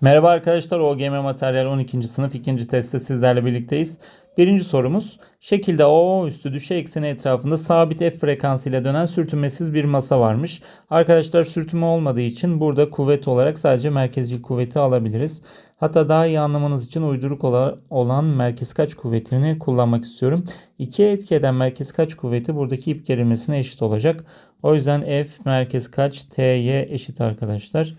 Merhaba arkadaşlar, OGM Materyal 12. sınıf 2. testte sizlerle birlikteyiz. Birinci sorumuz, şekilde O üstü düşey ekseni etrafında sabit F frekansı ile dönen sürtünmesiz bir masa varmış. Arkadaşlar sürtünme olmadığı için burada kuvvet olarak sadece merkezcil kuvveti alabiliriz. Hatta daha iyi anlamanız için uyduruk ola- olan merkez kaç kuvvetini kullanmak istiyorum. İkiye etki eden merkez kaç kuvveti buradaki ip gerilmesine eşit olacak. O yüzden F merkez kaç T'ye eşit arkadaşlar.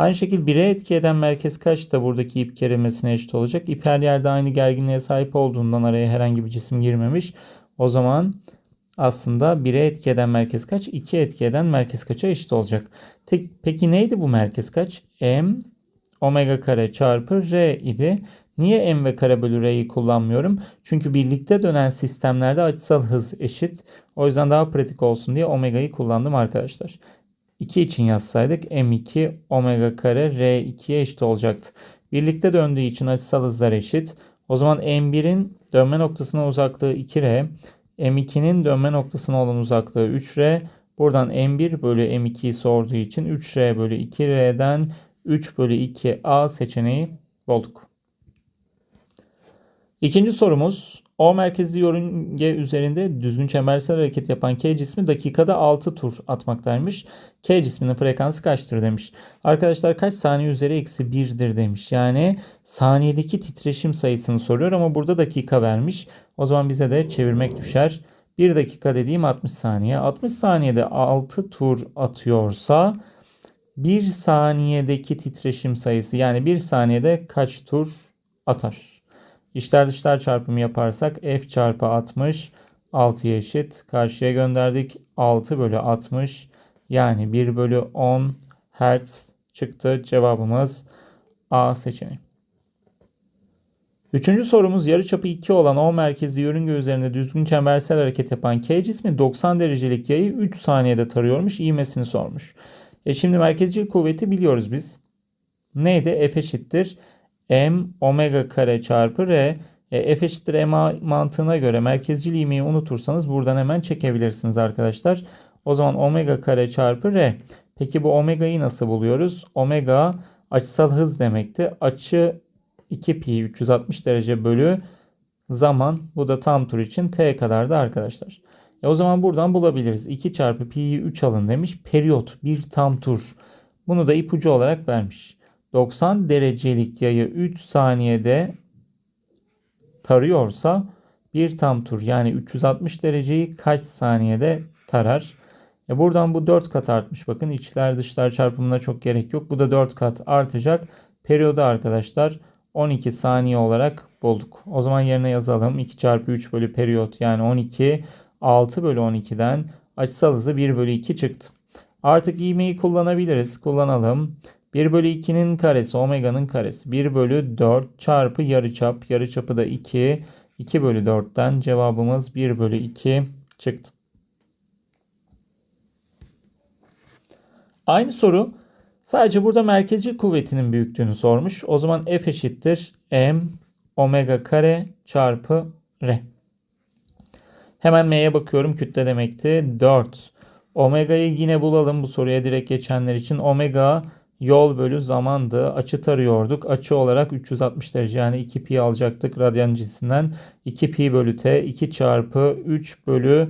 Aynı şekilde 1'e etki eden merkez kaç da buradaki ip gerilmesine eşit olacak. İp her yerde aynı gerginliğe sahip olduğundan araya herhangi bir cisim girmemiş. O zaman aslında 1'e etki eden merkez kaç? 2'ye etki eden merkez kaça eşit olacak. Tek, peki neydi bu merkez kaç? M omega kare çarpı R idi. Niye m ve kare bölü r'yi kullanmıyorum? Çünkü birlikte dönen sistemlerde açısal hız eşit. O yüzden daha pratik olsun diye omega'yı kullandım arkadaşlar. 2 için yazsaydık m2 omega kare r2'ye eşit olacaktı. Birlikte döndüğü için açısal hızlar eşit. O zaman m1'in dönme noktasına uzaklığı 2r, m2'nin dönme noktasına olan uzaklığı 3r. Buradan m1 bölü m2'yi sorduğu için 3r bölü 2r'den 3 bölü 2a seçeneği bulduk. İkinci sorumuz O merkezli yörünge üzerinde düzgün çembersel hareket yapan K cismi dakikada 6 tur atmaktaymış. K cisminin frekansı kaçtır demiş. Arkadaşlar kaç saniye üzeri eksi 1'dir demiş. Yani saniyedeki titreşim sayısını soruyor ama burada dakika vermiş. O zaman bize de çevirmek düşer. 1 dakika dediğim 60 saniye. 60 saniyede 6 tur atıyorsa 1 saniyedeki titreşim sayısı yani 1 saniyede kaç tur atar? İçler dışlar çarpımı yaparsak f çarpı 60 6'ya eşit. Karşıya gönderdik. 6 bölü 60 yani 1 bölü 10 Hz çıktı. Cevabımız A seçeneği. Üçüncü sorumuz yarıçapı 2 olan O merkezli yörünge üzerinde düzgün çembersel hareket yapan K cismi 90 derecelik yayı 3 saniyede tarıyormuş. İğmesini sormuş. E şimdi merkezcil kuvveti biliyoruz biz. Neydi? F eşittir m omega kare çarpı r. E, f eşittir m mantığına göre merkezcil ivmeyi unutursanız buradan hemen çekebilirsiniz arkadaşlar. O zaman omega kare çarpı r. Peki bu omega'yı nasıl buluyoruz? Omega açısal hız demekti. Açı 2 pi 360 derece bölü zaman. Bu da tam tur için t kadardı arkadaşlar. E o zaman buradan bulabiliriz. 2 çarpı pi'yi 3 alın demiş. Periyot bir tam tur. Bunu da ipucu olarak vermiş. 90 derecelik yayı 3 saniyede tarıyorsa bir tam tur yani 360 dereceyi kaç saniyede tarar? E buradan bu 4 kat artmış. Bakın içler dışlar çarpımına çok gerek yok. Bu da 4 kat artacak. Periyodu arkadaşlar 12 saniye olarak bulduk. O zaman yerine yazalım. 2 çarpı 3 bölü periyot yani 12. 6 bölü 12'den açısal hızı 1 bölü 2 çıktı. Artık ivmeyi kullanabiliriz. Kullanalım. 1 bölü 2'nin karesi omega'nın karesi. 1 bölü 4 çarpı yarıçap. Yarıçapı da 2. 2 bölü 4'ten cevabımız 1 bölü 2 çıktı. Aynı soru sadece burada merkezci kuvvetinin büyüklüğünü sormuş. O zaman F eşittir M omega kare çarpı R. Hemen M'ye bakıyorum. Kütle demekti. 4. Omega'yı yine bulalım bu soruya direkt geçenler için. Omega yol bölü zamandı. Açı tarıyorduk. Açı olarak 360 derece yani 2 pi alacaktık radyan cinsinden. 2 pi bölü t 2 çarpı 3 bölü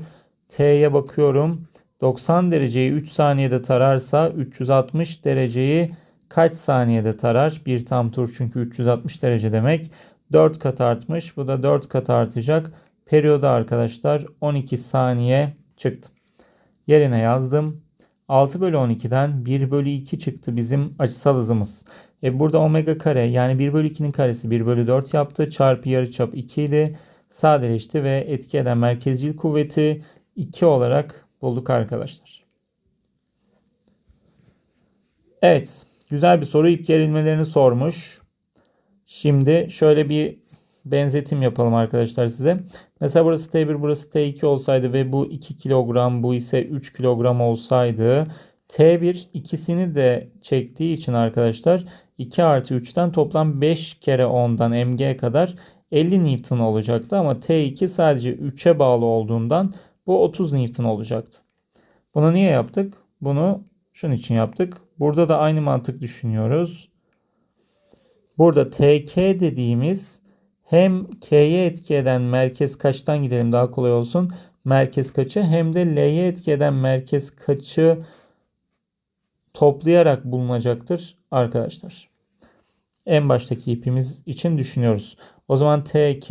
t'ye bakıyorum. 90 dereceyi 3 saniyede tararsa 360 dereceyi kaç saniyede tarar? Bir tam tur çünkü 360 derece demek. 4 kat artmış. Bu da 4 kat artacak. Periyodu arkadaşlar 12 saniye çıktı. Yerine yazdım. 6 bölü 12'den 1 bölü 2 çıktı bizim açısal hızımız. E burada omega kare yani 1 bölü 2'nin karesi 1 bölü 4 yaptı. Çarpı yarıçap 2 idi. Sadeleşti ve etki eden merkezcil kuvveti 2 olarak bulduk arkadaşlar. Evet. Güzel bir soru. İp gerilmelerini sormuş. Şimdi şöyle bir benzetim yapalım arkadaşlar size. Mesela burası T1 burası T2 olsaydı ve bu 2 kilogram bu ise 3 kilogram olsaydı T1 ikisini de çektiği için arkadaşlar 2 artı 3'ten toplam 5 kere 10'dan mg kadar 50 Newton olacaktı ama T2 sadece 3'e bağlı olduğundan bu 30 Newton olacaktı. Bunu niye yaptık? Bunu şunun için yaptık. Burada da aynı mantık düşünüyoruz. Burada TK dediğimiz hem K'ye etki eden merkez kaçtan gidelim daha kolay olsun. Merkez kaçı hem de L'ye etki eden merkez kaçı toplayarak bulunacaktır arkadaşlar. En baştaki ipimiz için düşünüyoruz. O zaman TK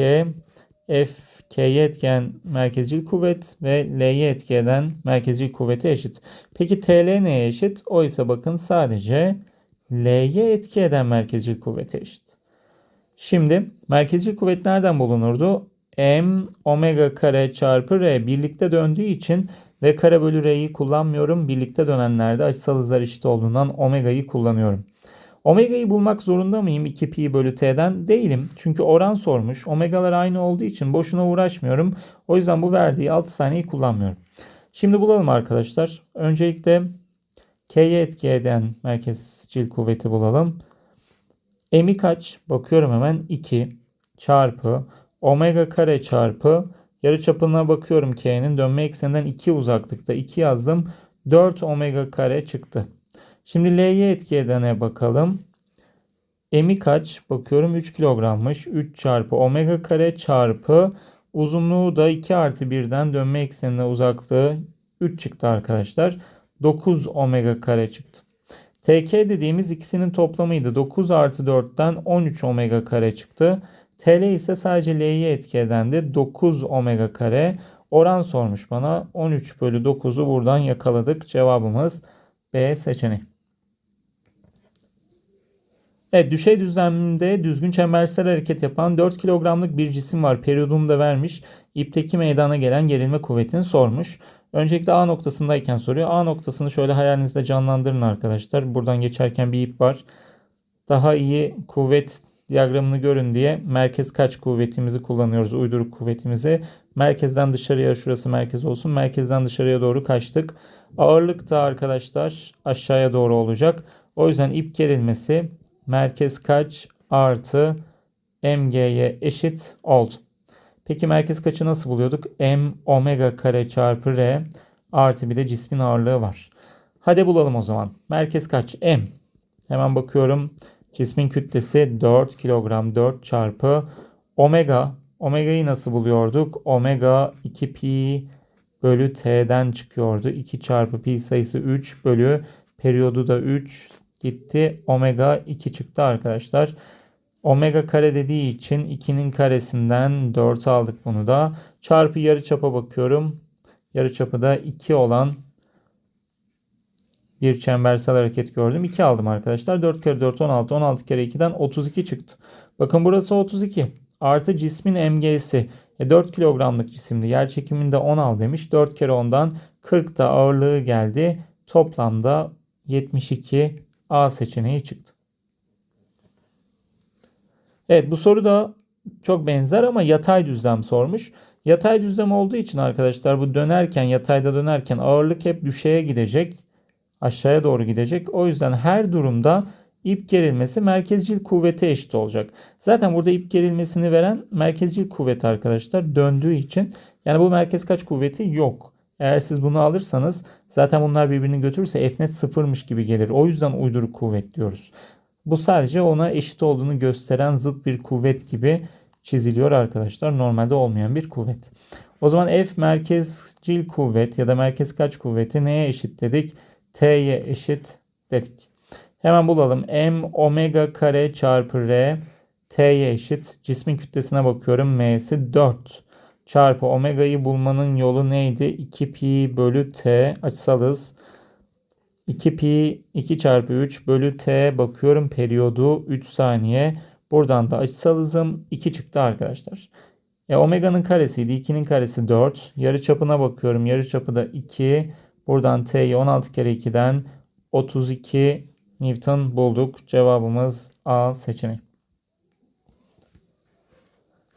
F K'ye etken merkezcil kuvvet ve L'ye etki eden merkezcil kuvvete eşit. Peki TL neye eşit? O ise bakın sadece L'ye etki eden merkezcil kuvvete eşit. Şimdi merkezcil kuvvet nereden bulunurdu? M omega kare çarpı R birlikte döndüğü için V kare bölü R'yi kullanmıyorum. Birlikte dönenlerde açısal hızlar eşit olduğundan omega'yı kullanıyorum. Omega'yı bulmak zorunda mıyım 2 pi bölü t'den? Değilim. Çünkü oran sormuş. Omegalar aynı olduğu için boşuna uğraşmıyorum. O yüzden bu verdiği 6 saniyeyi kullanmıyorum. Şimdi bulalım arkadaşlar. Öncelikle K'ye etki eden merkezcil kuvveti bulalım. M'i kaç? Bakıyorum hemen 2 çarpı omega kare çarpı yarıçapına bakıyorum K'nin dönme ekseninden 2 uzaklıkta 2 yazdım. 4 omega kare çıktı. Şimdi L'ye etki edene bakalım. M'i kaç? Bakıyorum 3 kilogrammış. 3 çarpı omega kare çarpı uzunluğu da 2 artı 1'den dönme eksenine uzaklığı 3 çıktı arkadaşlar. 9 omega kare çıktı. TK dediğimiz ikisinin toplamıydı. 9 artı 4'ten 13 omega kare çıktı. TL ise sadece L'ye etki edendi. 9 omega kare. Oran sormuş bana. 13 bölü 9'u buradan yakaladık. Cevabımız B seçeneği. Evet düşey düzlemde düzgün çembersel hareket yapan 4 kilogramlık bir cisim var. Periyodunu da vermiş. İpteki meydana gelen gerilme kuvvetini sormuş. Öncelikle A noktasındayken soruyor. A noktasını şöyle hayalinizde canlandırın arkadaşlar. Buradan geçerken bir ip var. Daha iyi kuvvet diyagramını görün diye merkez kaç kuvvetimizi kullanıyoruz. Uyduruk kuvvetimizi. Merkezden dışarıya şurası merkez olsun. Merkezden dışarıya doğru kaçtık. Ağırlık da arkadaşlar aşağıya doğru olacak. O yüzden ip gerilmesi merkez kaç artı mg'ye eşit oldu. Peki merkez kaçı nasıl buluyorduk? m omega kare çarpı r artı bir de cismin ağırlığı var. Hadi bulalım o zaman. Merkez kaç? m. Hemen bakıyorum. Cismin kütlesi 4 kilogram 4 çarpı omega. Omega'yı nasıl buluyorduk? Omega 2 pi bölü t'den çıkıyordu. 2 çarpı pi sayısı 3 bölü periyodu da 3 gitti. Omega 2 çıktı arkadaşlar. Omega kare dediği için 2'nin karesinden 4 aldık bunu da. Çarpı yarıçapa bakıyorum. Yarıçapı da 2 olan bir çembersel hareket gördüm. 2 aldım arkadaşlar. 4 kere 4 16. 16 kere 2'den 32 çıktı. Bakın burası 32. Artı cismin mg'si. E 4 kilogramlık cisimdi. Yer çekiminde 10 al demiş. 4 kere 10'dan 40 da ağırlığı geldi. Toplamda 72 A seçeneği çıktı. Evet bu soru da çok benzer ama yatay düzlem sormuş. Yatay düzlem olduğu için arkadaşlar bu dönerken yatayda dönerken ağırlık hep düşeye gidecek. Aşağıya doğru gidecek. O yüzden her durumda ip gerilmesi merkezcil kuvvete eşit olacak. Zaten burada ip gerilmesini veren merkezcil kuvvet arkadaşlar döndüğü için yani bu merkez kaç kuvveti yok. Eğer siz bunu alırsanız zaten bunlar birbirini götürürse F net sıfırmış gibi gelir. O yüzden uyduruk kuvvet diyoruz. Bu sadece ona eşit olduğunu gösteren zıt bir kuvvet gibi çiziliyor arkadaşlar. Normalde olmayan bir kuvvet. O zaman F merkezcil kuvvet ya da merkez kaç kuvveti neye eşit dedik? T'ye eşit dedik. Hemen bulalım. M omega kare çarpı R T'ye eşit. Cismin kütlesine bakıyorum. M'si 4 çarpı omega'yı bulmanın yolu neydi? 2 pi bölü t açısal hız. 2 pi 2 çarpı 3 bölü t bakıyorum periyodu 3 saniye. Buradan da açısal hızım 2 çıktı arkadaşlar. E, omega'nın karesiydi. 2'nin karesi 4. Yarı çapına bakıyorum. Yarı çapı da 2. Buradan t'yi 16 kere 2'den 32 Newton bulduk. Cevabımız A seçeneği.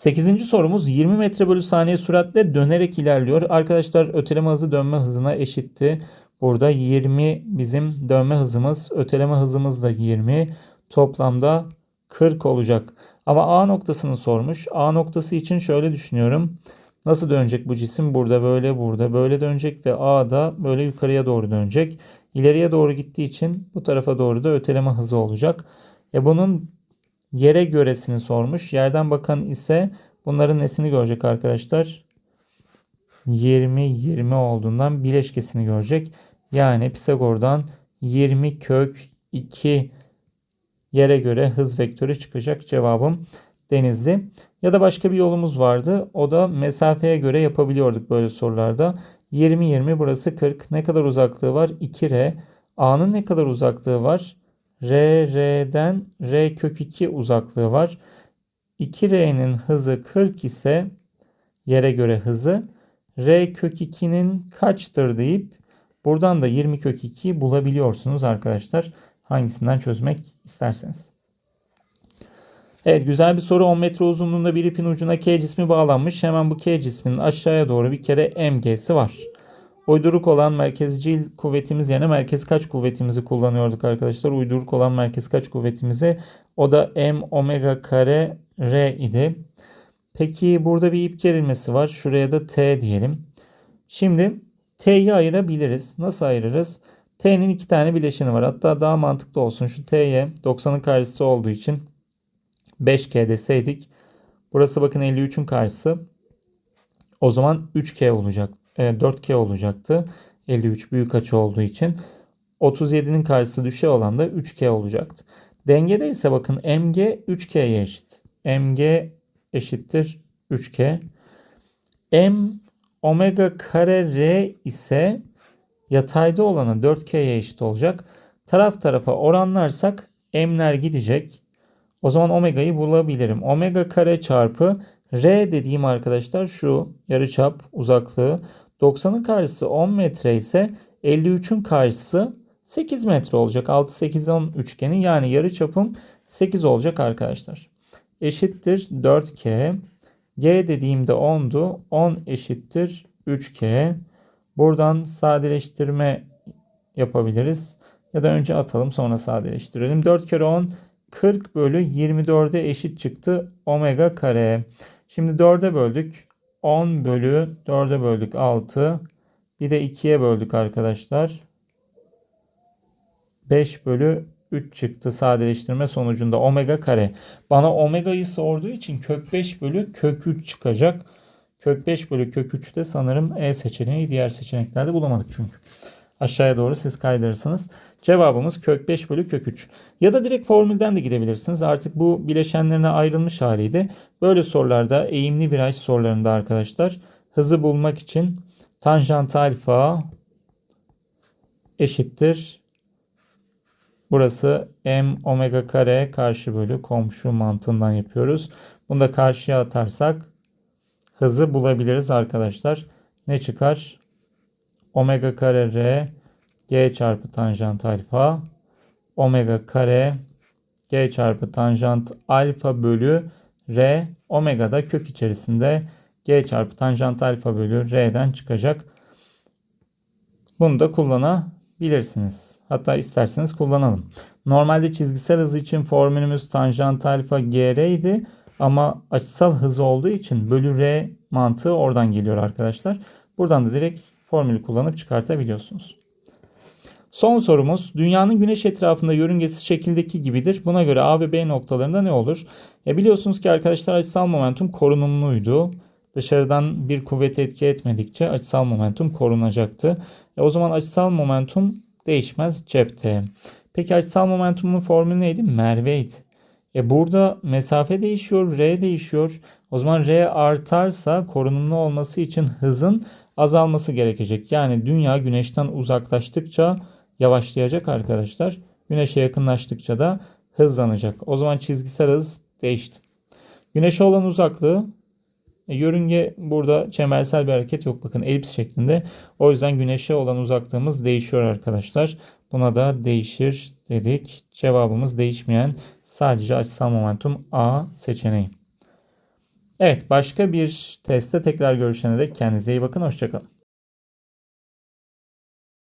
8. sorumuz 20 metre bölü saniye süratle dönerek ilerliyor. Arkadaşlar öteleme hızı dönme hızına eşitti. Burada 20 bizim dönme hızımız, öteleme hızımız da 20. Toplamda 40 olacak. Ama A noktasını sormuş. A noktası için şöyle düşünüyorum. Nasıl dönecek bu cisim? Burada böyle, burada böyle dönecek ve A da böyle yukarıya doğru dönecek. İleriye doğru gittiği için bu tarafa doğru da öteleme hızı olacak. E bunun yere göresini sormuş. Yerden bakan ise bunların nesini görecek arkadaşlar? 20 20 olduğundan bileşkesini görecek. Yani Pisagor'dan 20 kök 2 yere göre hız vektörü çıkacak. Cevabım Denizli. Ya da başka bir yolumuz vardı. O da mesafeye göre yapabiliyorduk böyle sorularda. 20 20 burası 40. Ne kadar uzaklığı var? 2R. A'nın ne kadar uzaklığı var? R, R'den R kök 2 uzaklığı var. 2R'nin hızı 40 ise yere göre hızı R kök 2'nin kaçtır deyip buradan da 20 kök 2'yi bulabiliyorsunuz arkadaşlar. Hangisinden çözmek isterseniz. Evet güzel bir soru. 10 metre uzunluğunda bir ipin ucuna K cismi bağlanmış. Hemen bu K cisminin aşağıya doğru bir kere MG'si var. Uyduruk olan merkezcil kuvvetimiz yerine merkez kaç kuvvetimizi kullanıyorduk arkadaşlar. Uyduruk olan merkez kaç kuvvetimizi o da M omega kare R idi. Peki burada bir ip gerilmesi var. Şuraya da T diyelim. Şimdi T'yi ayırabiliriz. Nasıl ayırırız? T'nin iki tane bileşeni var. Hatta daha mantıklı olsun. Şu T'ye 90'ın karşısı olduğu için 5K deseydik. Burası bakın 53'ün karşısı. O zaman 3K olacak. E, 4K olacaktı. 53 büyük açı olduğu için. 37'nin karşısı düşe olan da 3K olacaktı. Dengede ise bakın MG 3K'ye eşit. MG eşittir 3K. M omega kare R ise yatayda olanı 4K'ye eşit olacak. Taraf tarafa oranlarsak M'ler gidecek. O zaman omega'yı bulabilirim. Omega kare çarpı R dediğim arkadaşlar şu yarıçap uzaklığı 90'ın karşısı 10 metre ise 53'ün karşısı 8 metre olacak. 6 8 10 üçgeni yani yarıçapım 8 olacak arkadaşlar. Eşittir 4K. G dediğimde 10'du. 10 eşittir 3K. Buradan sadeleştirme yapabiliriz. Ya da önce atalım sonra sadeleştirelim. 4 kere 10 40 bölü 24'e eşit çıktı omega kare. Şimdi 4'e böldük. 10 bölü 4'e böldük 6. Bir de 2'ye böldük arkadaşlar. 5 bölü 3 çıktı sadeleştirme sonucunda omega kare. Bana omega'yı sorduğu için kök 5 bölü kök 3 çıkacak. Kök 5 bölü kök 3'te sanırım E seçeneği diğer seçeneklerde bulamadık çünkü. Aşağıya doğru siz kaydırırsınız. Cevabımız kök 5 bölü kök 3. Ya da direkt formülden de gidebilirsiniz. Artık bu bileşenlerine ayrılmış haliydi. Böyle sorularda eğimli viraj sorularında arkadaşlar hızı bulmak için tanjant alfa eşittir. Burası m omega kare karşı bölü komşu mantığından yapıyoruz. Bunu da karşıya atarsak hızı bulabiliriz arkadaşlar. Ne çıkar? Omega kare r g çarpı tanjant alfa omega kare g çarpı tanjant alfa bölü r omega da kök içerisinde g çarpı tanjant alfa bölü r'den çıkacak. Bunu da kullanabilirsiniz. Hatta isterseniz kullanalım. Normalde çizgisel hız için formülümüz tanjant alfa gr idi. Ama açısal hızı olduğu için bölü r mantığı oradan geliyor arkadaşlar. Buradan da direkt formülü kullanıp çıkartabiliyorsunuz. Son sorumuz dünyanın güneş etrafında yörüngesi şekildeki gibidir. Buna göre A ve B noktalarında ne olur? E biliyorsunuz ki arkadaşlar açısal momentum korunumluydu. Dışarıdan bir kuvvet etki etmedikçe açısal momentum korunacaktı. E o zaman açısal momentum değişmez cepte. Peki açısal momentumun formülü neydi? Merve'ydi. E burada mesafe değişiyor, r değişiyor. O zaman r artarsa korunumlu olması için hızın azalması gerekecek. Yani dünya güneşten uzaklaştıkça yavaşlayacak arkadaşlar. Güneşe yakınlaştıkça da hızlanacak. O zaman çizgisel hız değişti. Güneşe olan uzaklığı e, yörünge burada çembersel bir hareket yok. Bakın elips şeklinde. O yüzden güneşe olan uzaklığımız değişiyor arkadaşlar. Buna da değişir dedik. Cevabımız değişmeyen sadece açısal momentum A seçeneği. Evet başka bir testte tekrar görüşene dek kendinize iyi bakın. Hoşçakalın.